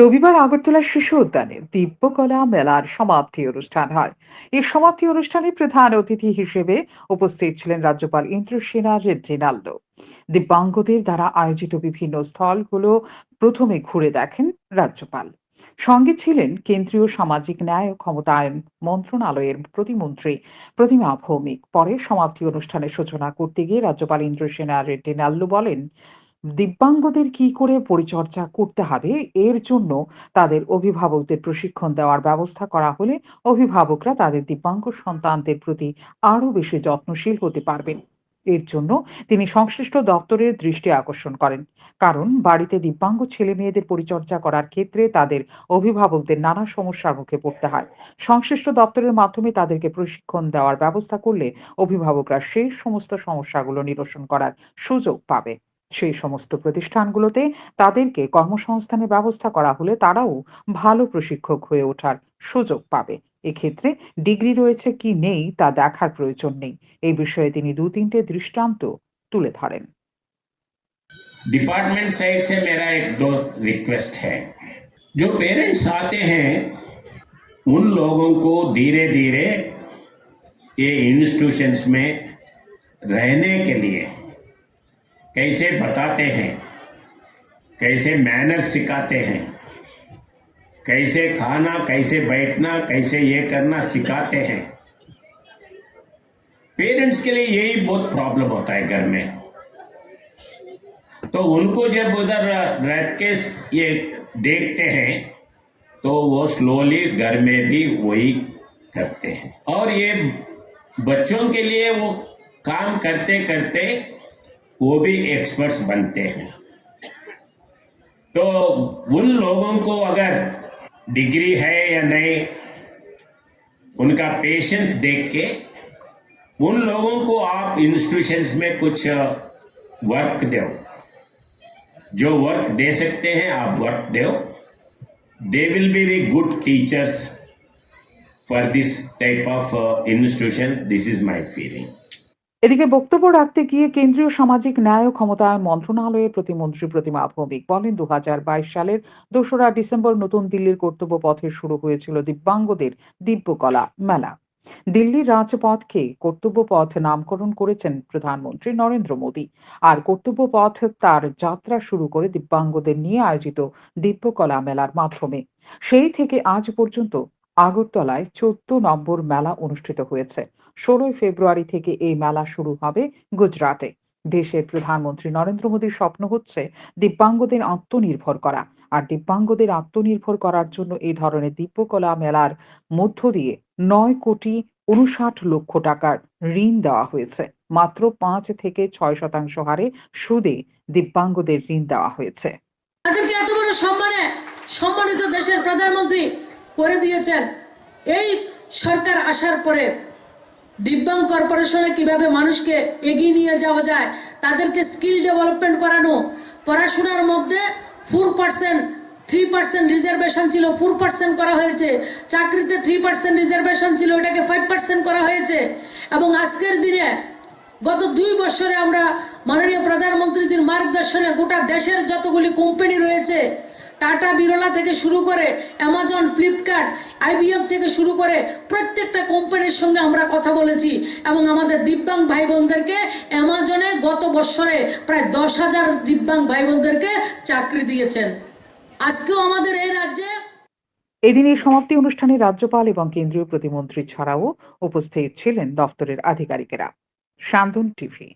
রবিবার আগরতলা শিশু উদ্যানে দিব্যকলা মেলার সমাপ্তি অনুষ্ঠান হয়। এই সমাপ্তি অনুষ্ঠানে প্রধান অতিথি হিসেবে উপস্থিত ছিলেন রাজ্যপাল ইন্দ্রসেনা রেড্ডিনাল্ডো দিব্যাঙ্গদের দ্বারা আয়োজিত বিভিন্ন স্থলগুলো প্রথমে ঘুরে দেখেন রাজ্যপাল। সঙ্গে ছিলেন কেন্দ্রীয় সামাজিক ন্যায় ও ক্ষমতায়ন মন্ত্রণালয়ের প্রতিমন্ত্রী প্রতিমা ভৌমিক। পরে সমাপ্তি অনুষ্ঠানের সূচনা করতে গিয়ে রাজ্যপাল ইন্দ্রসেনা রেড্ডি নাল্লু বলেন দিব্যাঙ্গদের কি করে পরিচর্যা করতে হবে? এর জন্য তাদের অভিভাবকদের প্রশিক্ষণ দেওয়ার ব্যবস্থা করা হলে অভিভাবকরা তাদের দিব্যাঙ্গ সন্তানদের প্রতি আরও বেশি যত্নশীল হতে পারবেন। এর জন্য তিনি সংশ্লিষ্ট দপ্তরের দৃষ্টি আকর্ষণ করেন। কারণ বাড়িতে দিব্যাঙ্গ ছেলে মেয়েদের পরিচর্যা করার ক্ষেত্রে তাদের অভিভাবকদের নানা সমস্যার মুখে পড়তে হয়। সংশ্লিষ্ট দপ্তরের মাধ্যমে তাদেরকে প্রশিক্ষণ দেওয়ার ব্যবস্থা করলে অভিভাবকরা সেই সমস্ত সমস্যাগুলো নিরসন করার সুযোগ পাবে। সেই সমস্ত প্রতিষ্ঠানগুলোতে তাদেরকে কর্মসংস্থানের ব্যবস্থা করা হলে তারাও ভালো প্রশিক্ষক হয়ে ওঠার সুযোগ পাবে এক্ষেত্রে ডিগ্রি রয়েছে কি নেই তা দেখার প্রয়োজন নেই এই বিষয়ে তিনি দু তিনটে দৃষ্টান্ত তুলে ধরেন डिपार्टमेंट साइड से मेरा एक दो रिक्वेस्ट है जो पेरेंट्स आते हैं उन लोगों को धीरे धीरे ये इंस्टीट्यूशंस में रहने के लिए कैसे बताते हैं? कैसे मैनर सिखाते हैं? कैसे खाना, कैसे बैठना, कैसे ये करना सिखाते हैं? पेरेंट्स के लिए यही बहुत प्रॉब्लम होता है घर में। तो उनको जब उधर रह के ये देखते हैं तो वो स्लोली घर में भी वही करते हैं। और ये बच्चों के लिए वो काम करते करते वो भी एक्सपर्ट्स बनते हैं। तो उन लोगों को अगर डिग्री है या नहीं, उनका पेशेंस देख के उन लोगों को आप इंस्टीट्यूशंस में कुछ वर्क दो। जो वर्क दे सकते हैं, आप वर्क दो। They will be the good teachers for this type of institution this is my feeling এদিকে বক্তব্য রাখতে গিয়ে কেন্দ্রীয় সামাজিক ন্যায় ও ক্ষমতায়ন মন্ত্রণালয়ের প্রতিমন্ত্রী প্রতিমা ভৌমিক বলেন দু সালের দোসরা ডিসেম্বর নতুন দিল্লির কর্তব্য পথে শুরু হয়েছিল দিব্যাঙ্গদের দিব্যকলা মেলা। দিল্লির রাজপথকে কর্তব্য পথ নামকরণ করেছেন প্রধানমন্ত্রী নরেন্দ্র মোদী। আর কর্তব্য পথ তার যাত্রা শুরু করে দিব্যাঙ্গদের নিয়ে আয়োজিত দিব্যকলা মেলার মাধ্যমে। সেই থেকে আজ পর্যন্ত আগরতলায় চোদ্দ নম্বর মেলা অনুষ্ঠিত হয়েছে। ষোলোই ফেব্রুয়ারি থেকে এই মেলা শুরু হবে গুজরাটে। দেশের প্রধানমন্ত্রী নরেন্দ্র মোদীর স্বপ্ন হচ্ছে দিব্যাঙ্গদের আত্মনির্ভর করা। আর দিব্যাঙ্গদের আত্মনির্ভর করার জন্য এই ধরনের দিব্যকলা মেলার মধ্য দিয়ে নয় কোটি উনষাট লক্ষ টাকার ঋণ দেওয়া হয়েছে। মাত্র পাঁচ থেকে ছয় শতাংশ হারে সুদে দিব্যাঙ্গদের ঋণ দেওয়া হয়েছে। সম্মানিত দেশের প্রধানমন্ত্রী করে দিয়েছেন। এই সরকার আসার পরে দিব্যাঙ্গ কর্পোরেশনে কীভাবে মানুষকে এগিয়ে নিয়ে যাওয়া যায়, তাদেরকে স্কিল ডেভেলপমেন্ট করানো, পড়াশোনার মধ্যে four percent three percent reservation ছিল ফোর পার্সেন্ট করা হয়েছে, চাকরিতে থ্রি পার্সেন্ট রিজার্ভেশন ছিল, ওটাকে ফাইভ পার্সেন্ট করা হয়েছে। এবং আজকের দিনে গত দুই বছরে আমরা মাননীয় প্রধানমন্ত্রীজির মার্গদর্শনে গোটা দেশের যতগুলি কোম্পানি রয়েছে টাটা বিরলা থেকে শুরু করে অ্যামাজন, ফ্লিপকার্ট আইবিএম থেকে শুরু করে প্রত্যেকটা কোম্পানির সঙ্গে আমরা কথা বলেছি এবং আমাদের দিব্যাঙ্গ ভাই বোনদেরকে অ্যামাজনে গত বছরে প্রায় দশ হাজার দিব্যাঙ্গ ভাই বোনদেরকে চাকরি দিয়েছেন। আজকেও আমাদের এই রাজ্যে এদিন এই সমাপ্তি অনুষ্ঠানে রাজ্যপাল এবং কেন্দ্রীয় প্রতিমন্ত্রী ছাড়াও উপস্থিত ছিলেন দফতরের আধিকারিকেরা। শান্তন টিভি।